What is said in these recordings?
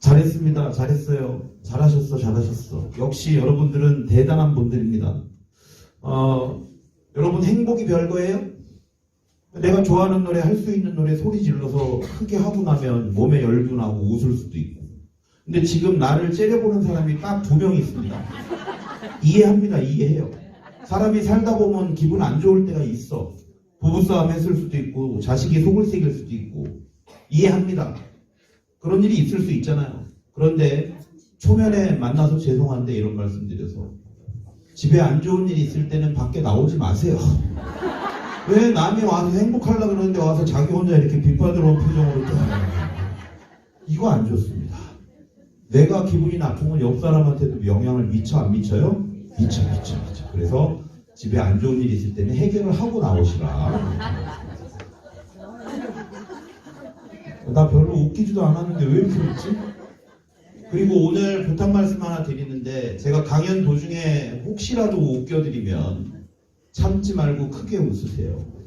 잘했습니다. 잘했어요. 잘하셨어. 잘하셨어. 역시 여러분들은 대단한 분들입니다. 어, 여러분 행복이 별거예요? 내가 좋아하는 노래, 할 수 있는 노래 소리 질러서 크게 하고 나면 몸에 열도 나고 웃을 수도 있고. 근데 지금 나를 째려보는 사람이 딱 두 명 있습니다. 이해합니다. 이해해요. 사람이 살다 보면 기분 안 좋을 때가 있어. 부부싸움 했을 수도 있고, 자식이 속을 새길 수도 있고. 이해합니다. 그런 일이 있을 수 있잖아요. 그런데 초면에 만나서 죄송한데 이런 말씀 드려서 집에 안 좋은 일이 있을 때는 밖에 나오지 마세요. 왜 남이 와서 행복하려고 그러는데 와서 자기 혼자 이렇게 빗받으러 온 표정으로 또 이거 안 좋습니다. 내가 기분이 나쁘면 옆 사람한테도 영향을 미쳐 안 미쳐요? 미쳐 미쳐 미쳐. 그래서 집에 안 좋은 일이 있을 때는 해결을 하고 나오시라. 나 별로 웃기지도 않았는데 왜 이렇게 웃지? 그리고 오늘 부탁 말씀 하나 드리는데 제가 강연 도중에 혹시라도 웃겨드리면 참지 말고 크게 웃으세요.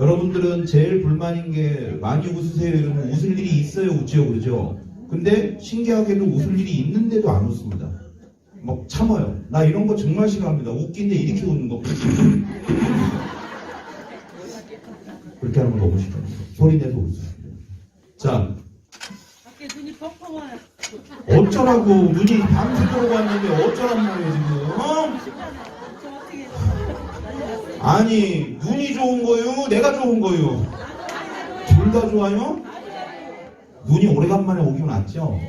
여러분들은 제일 불만인 게 많이 웃으세요 이러면 웃을 일이 있어요 웃지요 그러죠? 근데 신기하게도 웃을 일이 있는데도 안 웃습니다. 막 참아요. 나 이런 거 정말 싫어합니다. 웃긴데 이렇게 웃는 거. 그렇게 하는 거 너무 싫어요. 소리 내서 웃어요. 자, 밖에 눈이 펑펑 와요. 어쩌라고 눈이 밤새도록 왔는데 어쩌란 말이에요 지금 어? 아니 눈이 좋은 거요 내가 좋은 거요 둘 다 좋아요? 눈이 오래간만에 오긴 왔죠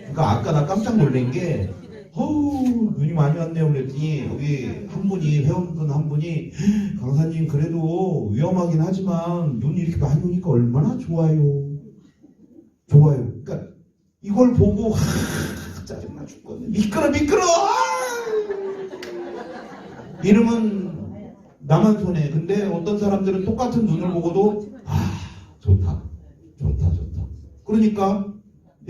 그러니까 아까 나 깜짝 놀란 게 어우 눈이 많이 왔네요 그랬더니. 여기 한 분이 회원분 한 분이 강사님 그래도 위험하긴 하지만 눈이 이렇게 많이 오니까 얼마나 좋아요. 좋아요. 그러니까 이걸 보고 하, 짜증나 죽겠네. 미끄러 미끄러! 이름은 나만 손해. 근데 어떤 사람들은 똑같은 눈을 보고도 아 좋다. 좋다 좋다. 그러니까 내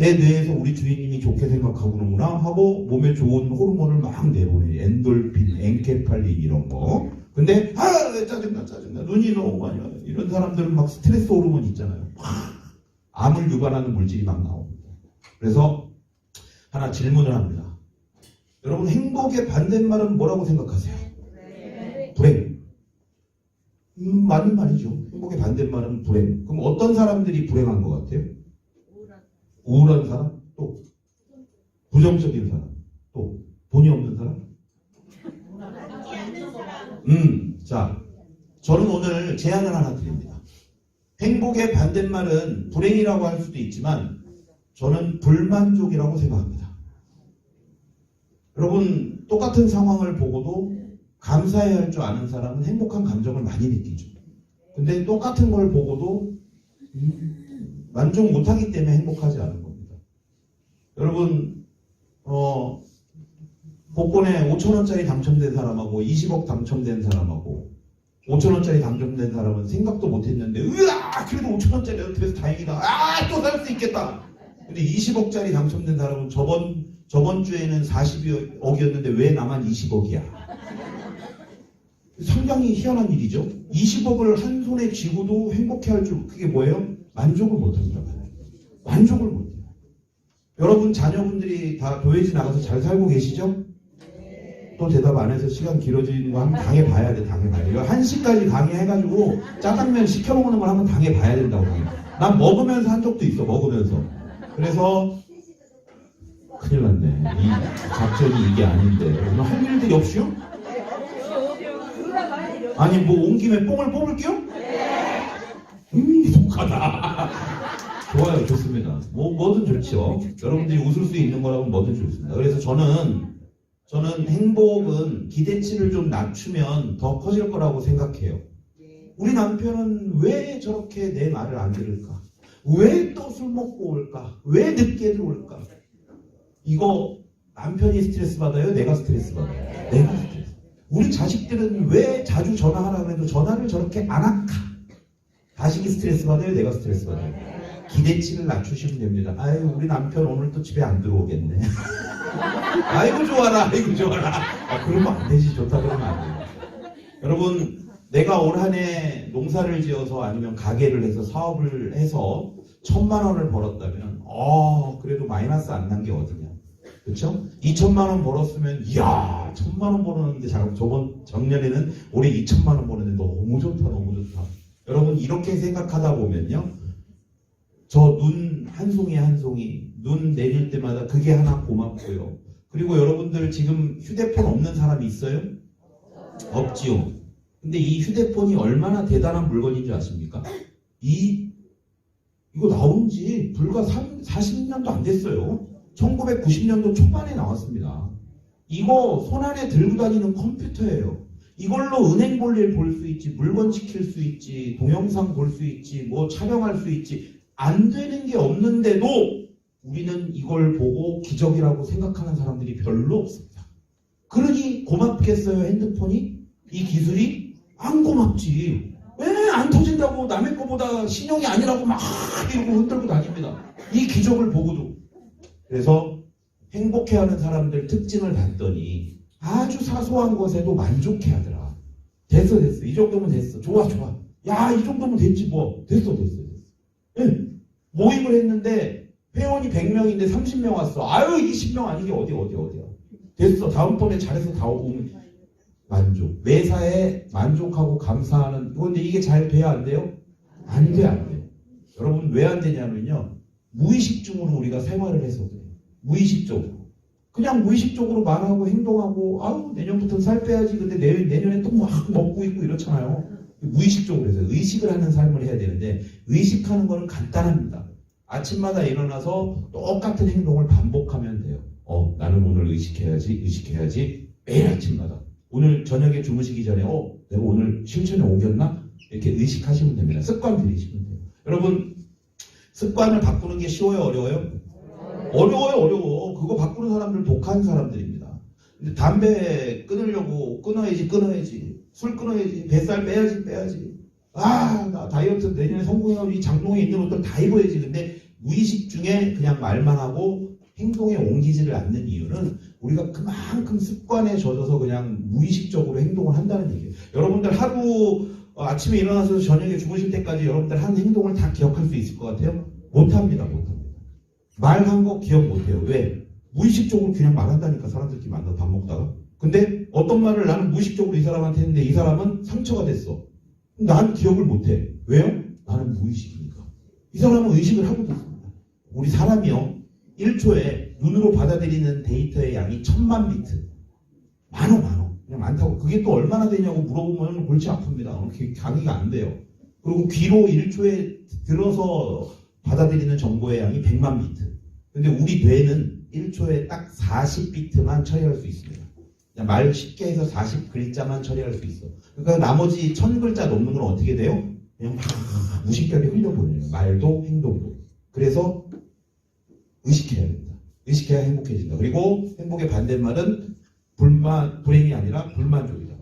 뇌에서 우리 주인님이 좋게 생각하고는구나 하고 몸에 좋은 호르몬을 막 내보내 엔돌핀, 엔케팔린 이런 거. 근데 아 짜증나 짜증나. 눈이 너무 많이 와요. 이런 사람들은 막 스트레스 호르몬 있잖아요. 막 암을 유발하는 물질이 막 나옵니다. 그래서 하나 질문을 합니다. 여러분 행복의 반대말은 뭐라고 생각하세요? 불행. 음, 맞는 말이죠. 행복의 반대말은 불행. 그럼 어떤 사람들이 불행한 것 같아요? 우울한 사람, 또 부정적인 사람, 또 돈이 없는 사람. 음, 자, 저는 오늘 제안을 하나 드립니다. 행복의 반대말은 불행이라고 할 수도 있지만 저는 불만족이라고 생각합니다. 여러분 똑같은 상황을 보고도 감사해야 할 줄 아는 사람은 행복한 감정을 많이 느끼죠. 근데 똑같은 걸 보고도 음, 만족 못하기 때문에 행복하지 않은 겁니다. 여러분, 어, 복권에 5천원짜리 당첨된 사람하고 20억 당첨된 사람하고 5천원짜리 당첨된 사람은 생각도 못했는데, 으아! 그래도 5천원짜리 그래서 다행이다. 아! 또 살 수 있겠다! 근데 20억짜리 당첨된 사람은 저번, 저번 주에는 40억이었는데 왜 나만 20억이야? 상당히 희한한 일이죠. 20억을 한 손에 쥐고도 행복해 할 줄, 그게 뭐예요? 만족을 못합니다. 만족을 못해요. 여러분 자녀분들이 다 도예지 나가서 잘 살고 계시죠? 또 대답 안 해서 시간 길어지는 거 한번 당해봐야 돼, 당해봐야 돼. 이거 1시까지 강의해가지고 짜장면 시켜먹는 걸 한번 당해봐야 된다고. 난 먹으면서 한 적도 있어, 먹으면서. 그래서 큰일 났네. 이 작전이 이게 아닌데. 오늘 할 일들이 없이요? 아니 뭐 온 김에 뽕을 뽑을게요? 음 독하다 좋아요. 좋습니다. 뭐 뭐든 좋죠. 여러분들이 웃을 수 있는 거라면 뭐든 좋습니다. 그래서 저는 저는 행복은 기대치를 좀 낮추면 더 커질 거라고 생각해요. 우리 남편은 왜 저렇게 내 말을 안 들을까? 왜 또 술 먹고 올까? 왜 늦게 들어올까? 이거 남편이 스트레스 받아요? 내가 스트레스 받아요? 내가 스트레스. 우리 자식들은 왜 자주 전화하라고 해도 전화를 저렇게 안 할까? 자식이 스트레스 받아요? 내가 스트레스 받아요? 기대치를 낮추시면 됩니다. 아유, 우리 남편 오늘 또 집에 안 들어오겠네. 아이고, 좋아라, 아이고, 좋아라. 아, 그러면 안 되지. 좋다 그러면 안 돼요. 여러분, 내가 올 한 해 농사를 지어서 아니면 가게를 해서 사업을 해서 천만 원을 벌었다면, 어, 그래도 마이너스 안 난 게 어디냐. 그쵸? 2천만 원 벌었으면, 이야, 천만 원 벌었는데, 자, 저번, 작년에는 올해 2천만 원 벌었는데 너무 좋다, 너무 좋다. 여러분, 이렇게 생각하다 보면요. 저 눈 한 송이 한 송이, 눈 내릴 때마다 그게 하나 고맙고요. 그리고 여러분들 지금 휴대폰 없는 사람이 있어요? 없지요. 근데 이 휴대폰이 얼마나 대단한 물건인 줄 아십니까? 이 이거 나온 지 불과 3, 40년도 안 됐어요. 1990년도 초반에 나왔습니다. 이거 손 안에 들고 다니는 컴퓨터예요. 이걸로 은행 볼일 볼 수 있지, 물건 지킬 수 있지, 동영상 볼 수 있지, 뭐 촬영할 수 있지. 안 되는 게 없는데도 우리는 이걸 보고 기적이라고 생각하는 사람들이 별로 없습니다. 그러니 고맙겠어요, 핸드폰이? 이 기술이? 안 고맙지. 왜 안 터진다고 남의 거보다 신용이 아니라고 막 이러고 흔들고 다닙니다. 이 기적을 보고도. 그래서 행복해하는 사람들 특징을 봤더니 아주 사소한 것에도 만족해 하더라. 됐어, 됐어. 이 정도면 됐어. 좋아, 좋아. 야, 이 정도면 됐지, 뭐. 됐어, 됐어, 됐어. 예. 모임을 했는데 회원이 100명인데 30명 왔어. 아유, 20명 아닌 게 어디, 어디, 어디야. 됐어. 다음번에 잘해서 다 오면 만족. 매사에 만족하고 감사하는, 그런데 이게 잘 돼야 안 돼요? 안 돼, 안 돼. 여러분, 왜 안 되냐면요. 무의식 중으로 우리가 생활을 해서 그래요. 무의식 적으로. 그냥 무의식적으로 말하고 행동하고, 아우, 내년부터는 살 빼야지. 근데 내, 내년에 또 막 먹고 있고 이렇잖아요. 무의식적으로 해서 의식을 하는 삶을 해야 되는데, 의식하는 거는 간단합니다. 아침마다 일어나서 똑같은 행동을 반복하면 돼요. 어, 나는 오늘 의식해야지, 의식해야지. 매일 아침마다. 오늘 저녁에 주무시기 전에, 어, 내가 오늘 실천에 옮겼나? 이렇게 의식하시면 됩니다. 습관 들이시면 돼요. 여러분, 습관을 바꾸는 게 쉬워요, 어려워요? 어려워요, 어려워. 그거 바꾸는 사람들 독한 사람들입니다. 담배 끊으려고 끊어야지, 끊어야지. 술 끊어야지. 뱃살 빼야지, 빼야지. 아, 나 다이어트 내년에 성공해가지고 이 장롱에 있는 옷들 다 입어야지. 근데 무의식 중에 그냥 말만 하고 행동에 옮기지를 않는 이유는 우리가 그만큼 습관에 젖어서 그냥 무의식적으로 행동을 한다는 얘기예요. 여러분들 하루 어, 아침에 일어나서 저녁에 주무실 때까지 여러분들 한 행동을 다 기억할 수 있을 것 같아요? 못합니다, 못합니다. 말한 거 기억 못해요. 왜? 무의식적으로 그냥 말한다니까 사람들끼리 만나서 밥 먹다가. 근데 어떤 말을 나는 무의식적으로 이 사람한테 했는데 이 사람은 상처가 됐어. 난 기억을 못해. 왜요? 나는 무의식이니까. 이 사람은 의식을 하고도 있습니다. 우리 사람이요. 1초에 눈으로 받아들이는 데이터의 양이 천만 비트. 많어, 많어. 그냥 많다고. 그게 또 얼마나 되냐고 물어보면 골치 아픕니다. 그렇게 강의가 안 돼요. 그리고 귀로 1초에 들어서 받아들이는 정보의 양이 100만 비트. 근데 우리 뇌는 1초에 딱 40비트만 처리할 수 있습니다. 말 쉽게 해서 40글자만 처리할 수 있어. 그러니까 나머지 1000글자 넘는 건 어떻게 돼요? 그냥 막 무식하게 흘려보내요. 말도 행동도. 그래서 의식해야 됩니다. 의식해야 행복해진다. 그리고 행복의 반대말은 불만, 불행이 아니라 불만족이다.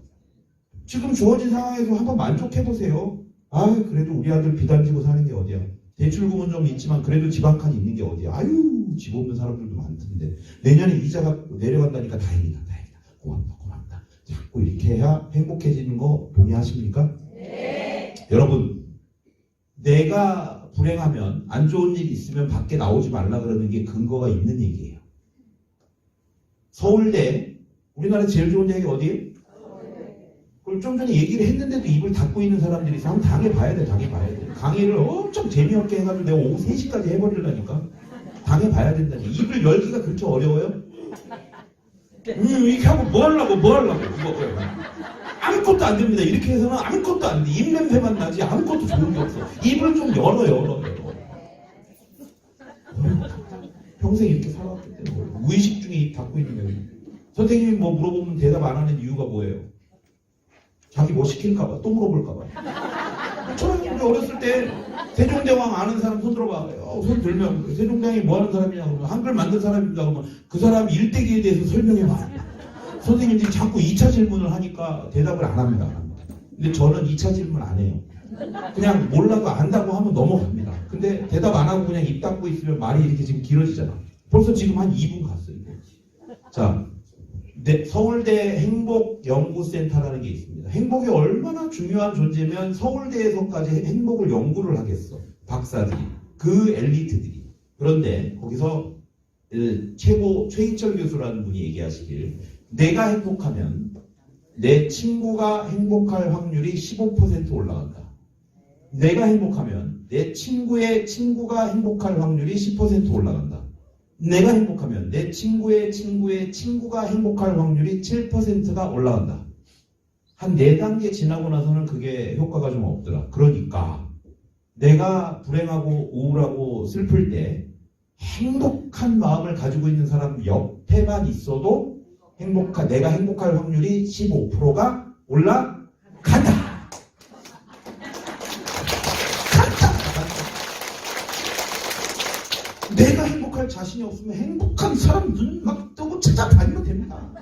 지금 주어진 상황에서 한번 만족해보세요. 아, 그래도 우리 아들 비단지고 사는 게 어디야? 대출금은 좀 있지만 그래도 집 한 칸 있는 게 어디야? 아유, 집 없는 사람들도 많던데. 내년에 이자가 내려간다니까 다행이다, 다행이다. 고맙다, 고맙다. 자꾸 이렇게 해야 행복해지는 거 동의하십니까? 네. 여러분, 내가 불행하면 안 좋은 일이 있으면 밖에 나오지 말라 그러는 게 근거가 있는 얘기예요. 서울대, 우리나라 제일 좋은 대학이 어디예요? 그걸 좀 전에 얘기를 했는데도 입을 닫고 있는 사람들이 있어. 당해봐야 돼, 당해봐야 돼. 강의를 엄청 재미없게 해가지고 내가 오후 3시까지 해버리려니까. 당해봐야 된다니. 입을 열기가 그렇게 어려워요? 음, 이렇게 하고 뭐 하려고, 뭐 하려고, 그거. 아무것도 안 됩니다. 이렇게 해서는 아무것도 안 돼. 입 냄새만 나지 아무것도 좋은 게 없어. 입을 좀 열어, 열어, 열어. 평생 이렇게 살아왔기 때문에. 무의식 중에 입 닫고 있는 거예요. 선생님이 뭐 물어보면 대답 안 하는 이유가 뭐예요? 자기 뭐 시킬까봐, 또 물어볼까봐. 저는 우리 어렸을 때 세종대왕 아는 사람 손 들어봐. 어, 손 들면 세종대왕이 뭐 하는 사람이냐 그러면 한글 만든 사람입니다 그러면 그 사람 일대기에 대해서 설명해봐. 선생님들이 자꾸 2차 질문을 하니까 대답을 안 합니다. 근데 저는 2차 질문 안 해요. 그냥 몰라도 안다고 하면 넘어갑니다. 근데 대답 안 하고 그냥 입 닫고 있으면 말이 이렇게 지금 길어지잖아. 벌써 지금 한 2분 갔어요. 자, 네, 서울대 행복연구센터라는 게 있습니다. 행복이 얼마나 중요한 존재면 서울대에서까지 행복을 연구를 하겠어. 박사들이. 그 엘리트들이. 그런데 거기서 그 최고 최희철 교수라는 분이 얘기하시길 내가 행복하면 내 친구가 행복할 확률이 15% 올라간다. 내가 행복하면 내 친구의 친구가 행복할 확률이 10% 올라간다. 내가 행복하면 내 친구의 친구의 친구가 행복할 확률이 7%가 올라간다. 한네 단계 지나고 나서는 그게 효과가 좀 없더라. 그러니까 내가 불행하고 우울하고 슬플 때 행복한 마음을 가지고 있는 사람 옆에만 있어도 행복한 내가 행복할 확률이 15%가 올라간다. 내가 행복할 자신이 없으면 행복한 사람 눈막 뜨고 찾아다니면 됩니다.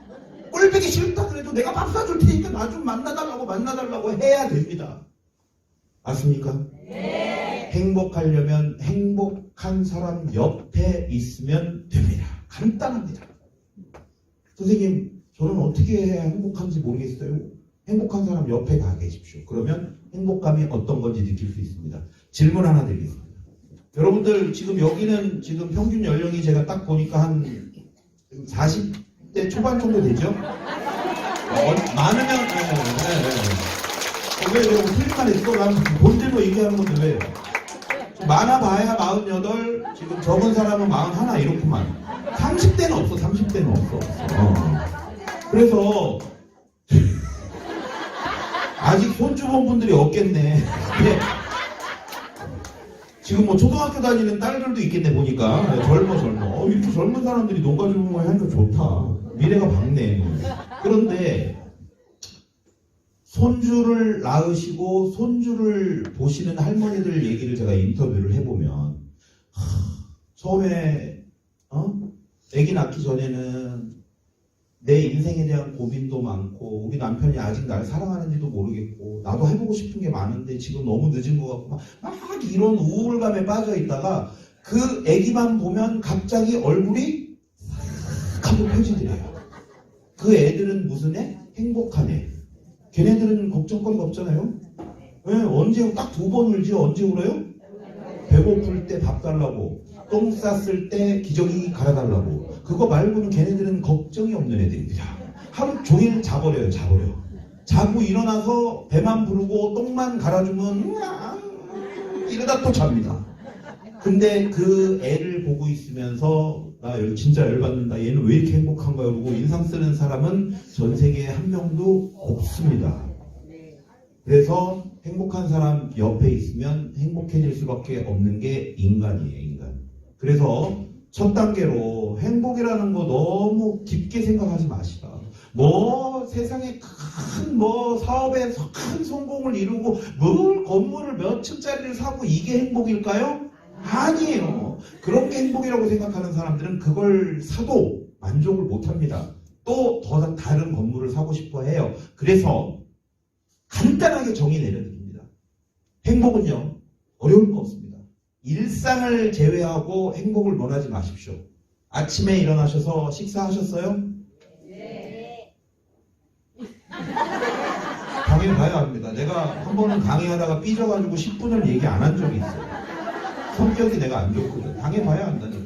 꼴보기 싫다 그래도 내가 밥 사줄 테니까 나 좀 만나달라고 만나달라고 해야 됩니다. 맞습니까? 행복하려면 행복한 사람 옆에 있으면 됩니다. 간단합니다. 선생님, 저는 어떻게 해야 행복한지 모르겠어요. 행복한 사람 옆에 가 계십시오. 그러면 행복감이 어떤 건지 느낄 수 있습니다. 질문 하나 드리겠습니다. 여러분들 지금 여기는 지금 평균 연령이 제가 딱 보니까 한 40대 초반 정도 되죠? 어, 많으면 네, 네, 네. 왜 여러분 틀린 말 했어? 난 본대로 얘기하는 건데 왜? 많아봐야 48, 지금 적은 사람은 41 이렇구만. 30대는 없어, 30대는 없어. 어. 그래서 아직 손주본 분들이 없겠네. 지금 뭐 초등학교 다니는 딸들도 있겠네 보니까. 네, 젊어 젊어. 어, 이렇게 젊은 사람들이 농가 주부모에 하니까 좋다. 미래가 밝네. 그런데 손주를 낳으시고 손주를 보시는 할머니들 얘기를 제가 인터뷰를 해보면 하, 처음에 어? 아기 낳기 전에는 내 인생에 대한 고민도 많고 우리 남편이 아직 날 사랑하는지도 모르겠고 나도 해보고 싶은 게 많은데 지금 너무 늦은 것 같고 막, 막 이런 우울감에 빠져 있다가 그 아기만 보면 갑자기 얼굴이 싹 하고 펴지더래요. 그 애들은 무슨 애? 행복한 애. 걔네들은 걱정거리가 없잖아요. 왜? 언제 딱 두 번 울지 언제 울어요? 배고플 때 밥 달라고 똥 쌌을 때 기저귀 갈아달라고 그거 말고는 걔네들은 걱정이 없는 애들입니다. 하루 종일 자버려요 자버려. 자고 일어나서 배만 부르고 똥만 갈아주면 이러다 또 잡니다. 근데 그 애를 보고 있으면서 나 열- 진짜 열받는다. 얘는 왜 이렇게 행복한 거야 그러고 인상 쓰는 사람은 전 세계에 한 명도 없습니다. 그래서 행복한 사람 옆에 있으면 행복해질 수밖에 없는 게 인간이에요, 인간. 그래서 첫 단계로 행복이라는 거 너무 깊게 생각하지 마시라. 뭐 세상에 큰 뭐 사업에 큰 성공을 이루고 뭘 건물을 몇 층짜리를 사고 이게 행복일까요? 아니에요. 그런 게 행복이라고 생각하는 사람들은 그걸 사도 만족을 못 합니다. 또 더 다른 건물을 사고 싶어 해요. 그래서 간단하게 정의 내려드립니다. 행복은요, 어려울 거 없습니다. 일상을 제외하고 행복을 원하지 마십시오. 아침에 일어나셔서 식사하셨어요? 당연히 봐야 합니다. 내가 한 번은 강의하다가 삐져가지고 10분을 얘기 안 한 적이 있어요. 성격이 내가 안 좋거든. 당연히 봐야 한다니까.